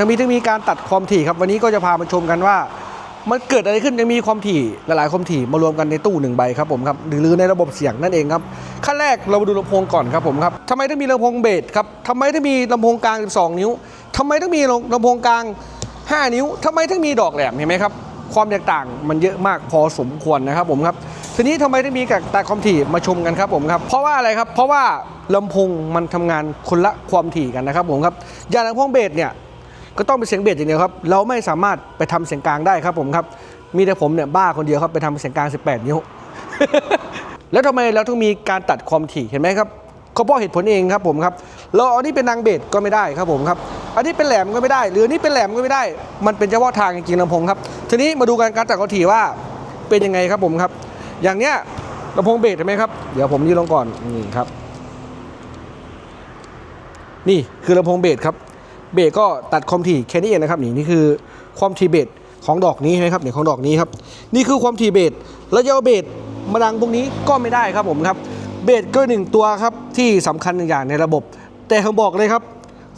ยังมีทั้งมีการตัดความถี่ครับวันนี้ก็จะพามาชมกันว่า มันเกิดอะไรขึ้นยังมีความถี่หลายๆความถี่มารวมกันในตู้หนึ่งใบครับผมครับหรือในระบบเสียงนั่นเองครับขั้นแรกเรามาดูลำโพงก่อนครับผมครับทำไมต้องมีลำโพงเบสครับทำไมต้องมีลำโพงกลาง 12 นิ้วทำไมต้องมีลำโพงกลาง 5 นิ้วทำไมต้องมีดอกแหลมเห็นไหมครับความแตกต่างมันเยอะมากพอสมควรนะครับผมครับทีนี้ทำไมต้องมีกับตัดความถี่มาชมกันครับผมครับ เพราะว่าอะไรครับ เพราะว่าลำโพงมันทำงานคนละความถี่กันนะครับผมครับอย่างลำโพงเบสเนี่ย ก็ต้องเป็นเสียงเบสอย่างเดียวครับ เราไม่สามารถไปทำเสียงกลางได้ครับผมครับ มีแต่ผมเนี่ยบ้าคนเดียวครับไปทำเสียงกลาง 18 นิ้ว แล้วทำไมเราต้องมีการตัดความถี่เห็นไหมครับก็เพราะเหตุผลเองครับผมครับ เราเอาอันนี้เป็นนางเบสก็ไม่ได้ครับผมครับ อันนี้เป็นแหลมก็ไม่ได้ หรืออันนี้เป็นแหลมก็ไม่ได้ มันเป็นเฉพาะทางจริงๆลำโพงครับ ทีนี้มาดูกันการตัดความถี่ว่าเป็นยังไงครับผมครับ อย่างเนี้ยลำโพงเบสเห็นไหมครับ เดี๋ยวผมยืนลงก่อนนี่ครับ นี่คือลำโพงเบสครับ เบสก็ตัดความถี่แค่นี้เองนะครับนี่นี่คือความถี่เบสของดอกนี้ใช่ไหมครับเนี่ยของดอกนี้ครับนี่คือความถี่เบสแล้วจะเอาเบสมาดังพวกนี้ก็ไม่ได้ครับผมครับเบสก็หนึ่งตัวครับที่สำคัญหนึ่งอย่างในระบบ แต่ผมบอกเลยครับ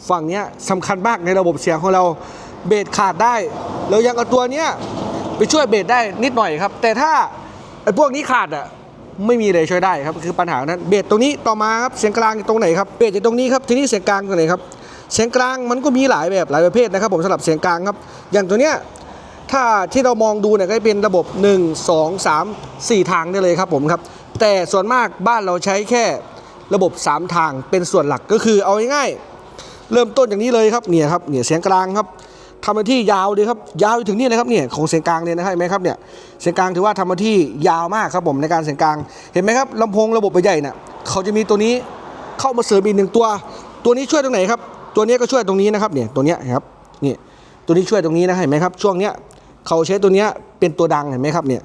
ฝั่งนี้ยสำคัญมากในระบบเสียงของเราเบสขาดได้เรายังเอาตัวเนี้ยไปช่วยเบสได้นิดหน่อยครับ แต่ถ้าไอ้พวกนี้ขาดอะไม่มีเลยช่วยได้ครับคือปัญหานั้นเบสตรงนี้ต่อมาครับเสียงกลางอยู่ตรงไหนครับเบสอยู่ตรงนี้ครับทีนี้เสียงกลางตรงไหนครับ เสียงกลางมันก็มีหลายแบบหลายประเภทนะครับ ผมสำหรับเสียงกลางครับ อย่างตัวเนี้ยถ้าที่เรามองดูเนี่ยก็จะเป็นระบบ 1 2 3 4 ทางได้เลยครับผมครับแต่ส่วนมากบ้านเราใช้แค่ระบบ 3 ทางเป็นส่วนหลักก็คือเอาง่ายๆเริ่มต้นอย่างนี้เลยครับเนี่ยครับเนี่ยเสียงกลางครับทำหน้าที่ยาวดีครับยาวไปถึงนี่เลยครับเนี่ยของเสียงกลางเนี่ยนะครับเห็นไหมครับเนี่ยเสียงกลางถือว่าทำหน้าที่ยาวมากครับผมในการเสียงกลางเห็นไหมครับลำโพงระบบใหญ่ๆน่ะเขาจะมีตัวนี้เข้ามาเสริมอีกหนึ่งตัว ตัวนี้ช่วยตรงไหนครับ ตัวนี้ก็ช่วยตรงนี้นะครับเนี่ยตัวนี้ครับนี่ตัวนี้ช่วยตรงนี้นะเห็นไหมครับ ช่วงเนี้ยเขาใช้ตัวนี้เป็นตัวดังเห็นไหมครับเนี่ย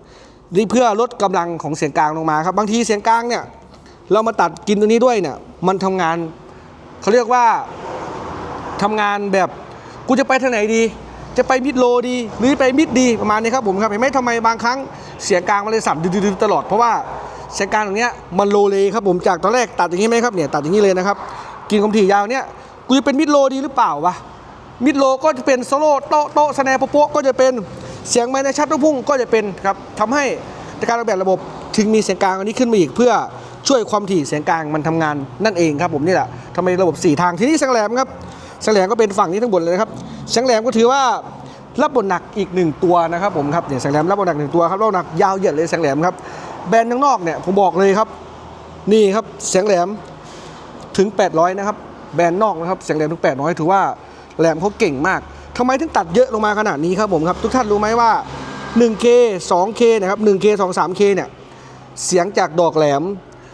นี่เพื่อลดกำลังของเสียงกลางลงมาครับ บางทีเสียงกลางเนี่ยเรามาตัดกินตัวนี้ด้วยเนี่ยมันทำงานเขาเรียกว่าทำงานแบบกูจะไปทางไหนดี จะไปมิดโลดี หรือไปมิดดีประมาณนี้ครับผมครับเห็นไหมทำไมบางครั้งเสียงกลางมันเลยสั่นดืดๆตลอดเพราะว่าเสียงกลางตรงเนี้ยมันโลเลยครับผมจากตอนแรกตัดอย่างนี้ไหมครับเนี่ยตัดอย่างนี้เลยนะครับ กินความถี่ยาวเนี้ย กูจะเป็นมิดโลดีหรือเปล่าวะ มิดโลก็จะเป็นโซโล่โต๊ะโต๊ะสแนร์โป๊ะก็จะเป็นเสียงไม้ในชัดลูกพุ่งก็จะเป็นครับทำให้การออกแบบระบบถึงมีเสียงกลางอันนี้ขึ้นมาอีกเพื่อช่วยความถี่เสียงกลางมันทำงานนั่นเองครับผมนี่แหละทำไมระบบสี่ทางทีนี้เสียงแหลมครับแสงแหลมก็เป็นฝั่งนี้ทั้งหมดเลยนะครับแสงแหลมก็ถือว่ารับบทหนักอีกหนึ่งตัวนะครับผมครับเนี่ยแสงแหลมรับบทหนักหนึ่งตัวครับรับบทหนักยาวเหยียดเลยแสงแหลมครับแบรนด์ข้างนอกเนี่ยผมบอกเลยครับ นี่ครับแสงแหลมถึง 800 นะครับ แบรนด์นอกนะครับแสงแหลมถึง800 ถือว่าแหลมเขาเก่งมากทำไมถึงตัดเยอะลงมาขนาดนี้ครับผมครับ ทุกท่านรู้ไหมว่า 1K 2K นะครับ 1K 2 3K เนี่ยเสียงจากดอกแหลม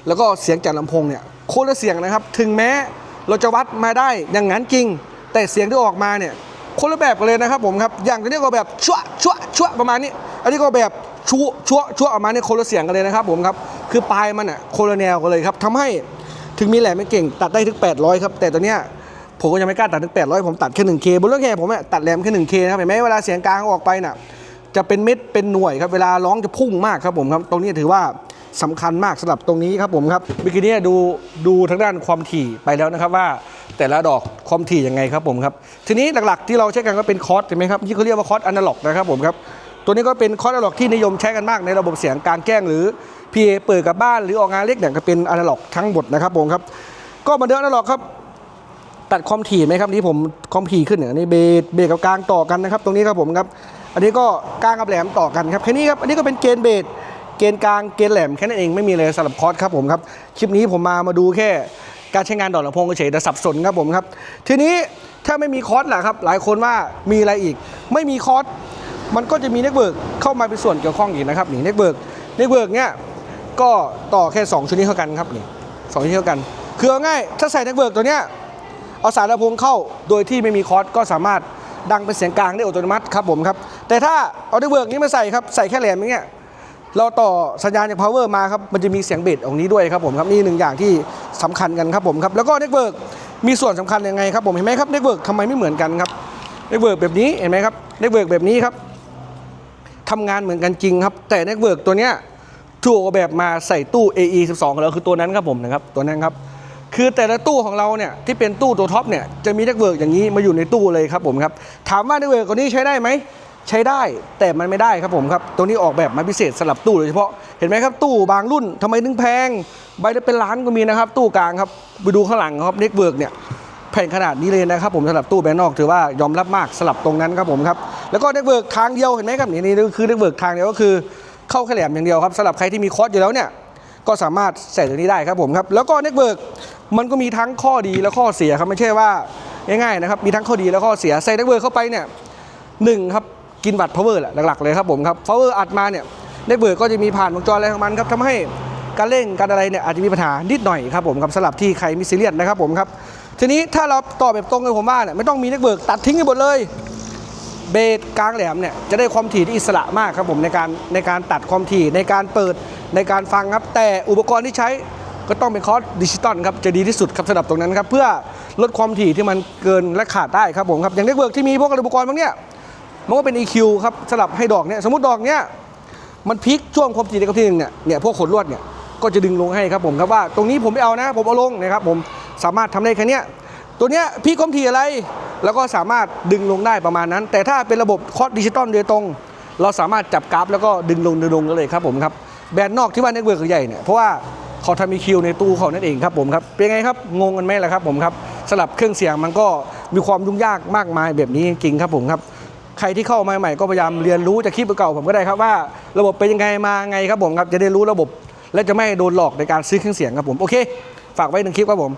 แล้วก็เสียงจากลำโพงเนี่ยโคนละเสียงนะครับ ถึงแม้เราจะวัดมาได้อย่างนั้นจริง แต่เสียงที่ออกมาเนี่ยคนละแบบกันเลยนะครับผมครับอย่างตัวนี้ก็แบบชั่วชั่วชั่วประมาณนี้ อันนี้ก็แบบชั่วชั่วชั่วออกมาเนี่ยคนละเสียงกันเลยนะครับผมครับคือปลายมันอะคนละแนวกันเลยครับทำให้ ถึงมีแหลมไม่เก่งตัดได้ถึง 800 ครับ แต่ตัวเนี้ยผมก็ยังไม่กล้าตัดถึง 800 ผมตัดแค่ 1K บนเรื่องแค่ผมอะตัดแหลมแค่ 1K นะครับเห็นไหมเวลาเสียงกลางออกไปน่ะจะเป็นเม็ดเป็นหน่วยครับเวลาร้องจะพุ่งมากครับผมครับตรงนี้ถือว่าสำคัญมากสำหรับตรงนี้ครับผมครับเมื่อกี้เนี้ดูดูทางด้านความถี่ไปแล้วนะครับว่าแต่ละดอกความถี่ยังไงครับผมครับทีนี้หลักๆที่เราใช้กันก็เป็นคอร์สใช่ไหมครับที่เขาเรียกว่าคอร์สอนาล็อกนะครับผมครับตัวนี้ก็เป็นคอร์สอนาล็อกที่นิยมใช้กันมากในระบบเสียงกางแจ้งหรือ PA เปิดกับบ้านหรือออกงานเล็กเนี่ยก็เป็นอะนาล็อกทั้งหมดนะครับผมครับก็มาเดิมอะนาล็อกครับตัดความถี่ไหมครับนี่ผมความถี่ขึ้นเนี่ยอันนี้เบสเบสกับกลางต่อกันนะครับ ตรงนี้ครับผมครับ อันนี้ก็กลางกับแหลมต่อกันครับแค่นี้ครับอันนี้ก็เป็นเกณฑ์เบสเกณฑ์กลางเกณฑ์แหลมแค่นั้นเองไม่มีเลยสำหรับคอร์สครับผมครับคลิปนี้ผมมามาดูแค่การใช้งานดอกลำโพงเฉยแต่สับสนครับผมครับ ทีนี้ถ้าไม่มีคอร์สล่ะครับ หลายคนว่ามีอะไรอีก ไม่มีคอร์สมันก็จะมีเน็ตเวิร์กเข้ามาเป็นส่วนเกี่ยวข้องอีกนะครับนี่เน็ตเวิร์กเน็ตเวิร์กเนี่ย ก็ต่อแค่สองชุดนี้เท่ากันครับนี่สองชุดนี้เท่ากัน คือเอาง่ายถ้าใส่เน็ตเวิร์กตัวเนี้ยเอาสายลำโพงเข้าโดยที่ไม่มีคอร์สก็สามารถดังเป็นเสียงกลางได้อัตโนมัติครับผมครับแต่ถ้าเอาด้วยเวิร์กนี้มาใส่ครับใส่แค่แหลมอย่างเงี้ยเราต่อสัญญาณจาก power มาครับมันจะมีเสียงเบสองนี้ด้วยครับผมครับนี่หนึ่งอย่างที่สำคัญกันครับผมครับแล้วก็เน็ตเวิร์กมีส่วนสำคัญยังไงครับผมเห็นไหมครับเน็ตเวิร์กทำไมไม่เหมือนกันครับเน็ตเวิร์กแบบนี้เห็นไหมครับเน็ตเวิร์กแบบนี้ครับทำงานเหมือนกันจริงครับ แต่เน็ตเวิร์กตัวเนี้ย ถูกออกแบบมาใส่ตู้ AE 12แล้วคือตัวนั้นครับผมนะครับตัวนั้นครับคือแต่ละตู้ของเราเนี่ยที่เป็นตู้ตัวท็อปเนี่ยจะมีเน็ตเวิร์กอย่างนี้มาอยู่ในตู้เลยครับผมครับถามว่าเน็ตเวิร์กตัวนี้ใช้ได้ไหมใช้ได้แต่มันไม่ได้ครับผมครับตัวนี้ออกแบบมาพิเศษสำหรับตู้โดยเฉพาะเห็นไหมครับตู้บางรุ่นทำไมถึงแพงใบละเป็นล้านก็มีนะครับ ตู้กลางครับไปดูข้างหลังครับเน็ตเวิร์กเนี่ยแผ่นขนาดนี้เลยนะครับผมสำหรับตู้แบรนด์นอกถือว่ายอมรับมากสลับตรงนั้นครับผมครับแล้วก็เน็ตเวิร์กทางเดียวเห็นไหมครับนี่นี่คือเน็ตเวิร์กทางเดียวก็คือ เข้าแค่แหลมอย่างเดียวครับสำหรับใครที่มีคอร์สอยู่แล้วเนี่ยก็สามารถใส่ตัวนี้ได้ครับผมครับแล้วก็เน็ตเวิร์กมันก็มีทั้งข้อดีและข้อเสียครับไม่ใช่ว่าง่ายๆนะครับมีทั้งข้อดีและข้อเสียใส่เน็ตเวิร์กเข้าไปเนี่ยหนึ่งครับกินบัตร power แหละหลักๆเลยครับผมครับ power อัดมาเนี่ยเน็ตเวิร์กก็จะมีผ่านวงจรอะไรของมันครับทำให้การเล่นการอะไรเนี่ยอาจจะมีปัญหานิดหน่อยครับผมครับสำหรับที่ใครมีซีเรียสนะครับผมครับทีนี้ถ้าเราต่อแบบตรงเลยผมว่าเนี่ยไม่ต้องมีเน็ตเบิร์กตัดทิ้งไปหมดเลย เบสกลางแหลมเนี่ยจะได้ความถี่ที่อิสระมากครับผมในการในการตัดความถี่ในการเปิดในการฟังครับ แต่อุปกรณ์ที่ใช้ก็ต้องเป็นคอร์สดิจิตอลครับจะดีที่สุดครับสำหรับตรงนั้นครับเพื่อลดความถี่ที่มันเกินและขาดได้ครับผมครับอย่างเน็ตเบิร์กที่มีพวกอุปกรณ์พวกเนี้ยมันก็เป็น EQ ครับสำหรับให้ดอกเนี่ยสมมติดอกเนี้ยมันพลิกช่วงความถี่ในกับที่หนึ่งเนี่ยเนี่ยพวกขนลวดเนี่ยก็จะดึงลงให้ครับผมครับว่าตรงนี้ผมไม่เอานะ ผมเอาลงนะครับผมสามารถทำได้แค่เนี้ย ตัวเนี้ยพลิกคมถี่อะไร แล้วก็สามารถดึงลงได้ประมาณนั้น แต่ถ้าเป็นระบบคอร์สดิจิตอลโดยตรง เราสามารถจับกราฟแล้วก็ดึงลงดึงลงได้เลยครับผมครับแบรนด์นอกที่ว่าเน็ตเวิร์กใหญ่เนี่ยเพราะว่าเขาทำมีคิวในตู้เขานั่นเองครับผมครับเป็นไงครับงงกันไหมล่ะครับผมครับสลับเครื่องเสียงมันก็มีความยุ่งยากมากมายแบบนี้จริงครับผมครับใครที่เข้ามาใหม่ก็พยายามเรียนรู้จากคลิปเก่าผมก็ได้ครับว่า ระบบเป็นยังไงมาไงครับผมครับจะได้รู้ระบบ และจะไม่โดนหลอกในการซื้อเครื่องเสียงครับผมโอเค ฝากไว้หนึ่งคลิปครับผม